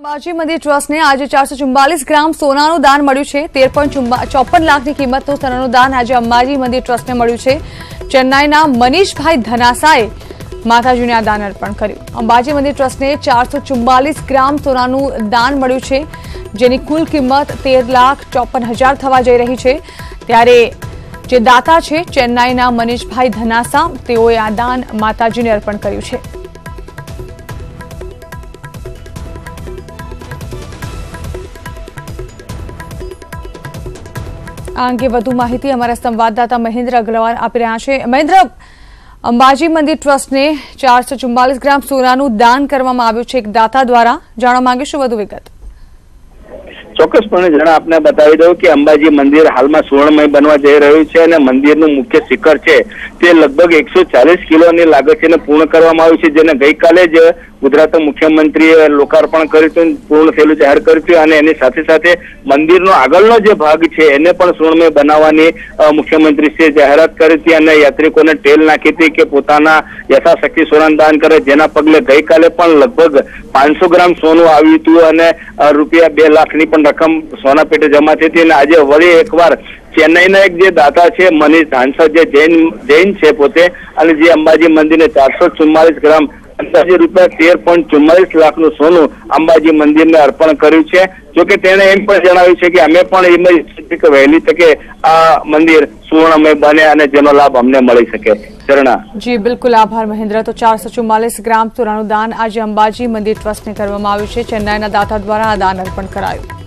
અંબાજી મંદિર ટ્રસ્ટને આજે ચારસો ચુમ્બાલીસ ગ્રામ સોનાનું દાન મળ્યું છે. તેર પોઈન્ટ ચોપન લાખની કિંમતનું સોનાનું દાન આજે અંબાજી મંદિર ટ્રસ્ટને મળ્યું છે. ચેન્નાઈના મનીષભાઈ ધનાસાએ માતાજીને આ દાન અર્પણ કર્યું. અંબાજી મંદિર ટ્રસ્ટને ચારસો ચુમ્બાલીસ ગ્રામ સોનાનું દાન મળ્યું છે, જેની કુલ કિંમત તેર લાખ ચોપન હજાર થવા જઈ રહી છે. ત્યારે જે દાતા છે ચેન્નાઈના મનીષભાઈ ધનાસા, તેઓએ આ દાન માતાજીને અર્પણ કર્યું છે. આ અંગે વધુ માહિતી અમારા સંવાદદાતા મહેન્દ્ર અગ્રવાલ આપી રહ્યા છે. મહેન્દ્ર, અંબાજી મંદિર ટ્રસ્ટને ચારસો ચુમ્બાલીસ ગ્રામ સોનાનું દાન કરવામાં આવ્યું છે એક દાતા દ્વારા. જાણવા માંગીશું વધુ વિગત. ચોક્કસપણે જણા આપને બતાવી દઉં કે અંબાજી મંદિર હાલમાં સુવર્ણમય બનવા જઈ રહ્યું છે અને મંદિરનું મુખ્ય શિખર છે. તે લગભગ એકસો ચાલીસ કિલોની લાગત પૂર્ણ કરવામાં આવ્યું છે, જેને ગઈકાલે જ ગુજરાતના મુખ્યમંત્રીએ લોકાર્પણ કર્યું પૂર્ણ થયેલું જાહેર કર્યું હતું અને એની સાથે સાથે મંદિરનો આગળનો જે ભાગ છે, એને પણ સુવર્ણમય બનાવવાની મુખ્યમંત્રીશ્રીએ જાહેરાત કરી હતી અને યાત્રિકોને ટેલ નાખી હતી કે પોતાના યથાશક્તિ સોનાનું દાન કરે, જેના પગલે ગઈકાલે પણ લગભગ પાંચસો ગ્રામ સોનું આવ્યું હતું અને રૂપિયા બે લાખની પણ રકમ સોના જમા થઈ હતી અને આજે વળી એકવાર ચેન્નાઈના એક જે દાતા છે, મનીષ ધાનસર, જે જૈન જૈન છે પોતે, અને જે અંબાજી મંદિરને ચારસો ચુમ્માલીસ ગ્રામ અંદાજે રૂપિયા તેર પોઈન્ટ ચુમ્માલીસ લાખનું સોનું અંબાજી મંદિરને અર્પણ કર્યું છે. જોકે તેણે એમ પણ જણાવ્યું છે કે અમે પણ એમ જ કે વહેલી તકે આ મંદિર સુવર્ણમય બને અને જેનો લાભ અમને મળી શકે. જી, બિલકુલ આભાર મહેન્દ્ર. તો ચારસો ચુમ્માલીસ ગ્રામ સોનાનું દાન આજે અંબાજી મંદિર ટ્રસ્ટને કરવામાં આવ્યું છે. ચેન્નાઈના દાતા દ્વારા આ દાન અર્પણ કરાયું.